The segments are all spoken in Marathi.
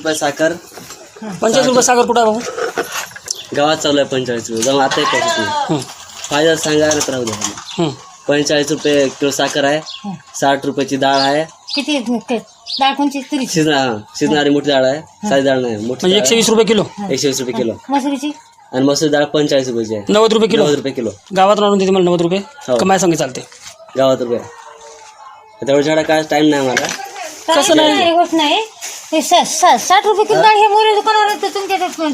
रुपये साखर. पंचेचाळीस रुपये साखर कुठं आहे भाऊ गावात चालू आहे पंचेचाळीस रुपये. जाऊन आता एक हं, फायदा सांगा राहू द्या. हं. पंचेचाळीस रुपये किलो साखर आहे. साठ रुपयाची डाळ आहे. किती ते डाळ कोणची? शिजना हा, शिजणारी मोठी डाळ आहे. साधी डाळ नाही मोठी म्हणजे एकशे वीस रुपये किलो. एकशे वीस रुपये किलो. मसुरीची? आणि मसूर डाळ पंचेचाळीस रुपयाची आहे. नव्वद रुपये किलो. नव्वद रुपये किलो. गावात आणून देते मला नव्वद रुपये. हो. कमाय सांगे चालते? गावात रुपये. तेवढं झाडा काय टाइम नाही मला कसं नाही? गोष्ट नाही. हे सा- सा- साठ रुपये किलो डाळ हे मोरे दुकानावर तुमच्या इथे पण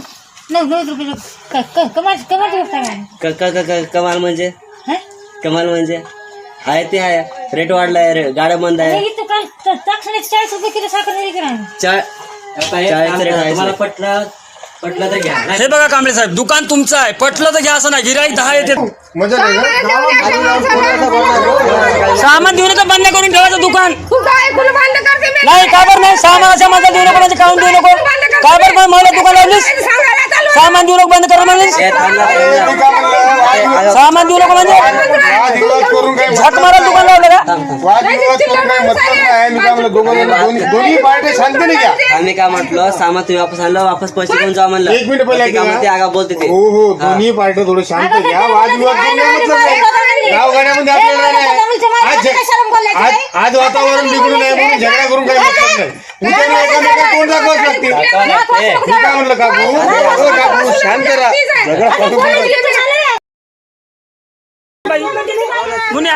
नऊ नव्वद रुपये क- क- कमाल कमालची गोष्ट आहे क- क- क- क- कमाल म्हणजे? हं? कमाल म्हणजे? आहे ते आहे रेट वाढलाय रे गाड्या बंद हे आहे इथं काल चाळीस रुपये किलो साखर नाही विकणार. आम्ही. चा- चाळीस रेट आहे पटलं पटलं तर घ्या. हे बघा कांबळे साहेब दुकान तुमचं आहे. पटलं तर घ्या असं नाही. गिराईक दहा येते. मजा नाही का सामान देऊ नका बंद करून ठेवायचं दुकान. नाही का बरं नाही? सामानाच्या माझा देऊ नको म्हणजे काढून देऊ नको. का बरं पण मला दुकान लावलीस सामान देऊ नको बंद कर म्हणलीस. सामान देऊ नको म्हणजे? करून झक मारा दुकान लावलं का? दोन्ही शांतने घ्या आम्ही काय म्हटलं सामान तुम्ही वापस आणलं वापस पैसे घेऊन जा म्हणलं एक मिनिट पहिले ते काय ऐका. म्हणते आगा बोलते ते हो हो दोन्ही पार्ट्या थोडं शांत घ्या वादविवाद करून काय मतलब नाही गावगाड्यामध्ये आपल्याला नाही आज वातावरण बिघडून आहे म्हणून झगडा करून काही मतलब नाही उद्या एकामेका कोण दाखवाच लागते मी काय म्हणलं काकू हो काकू शांत झगडा. मुन्या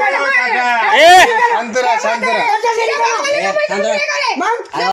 काका, ए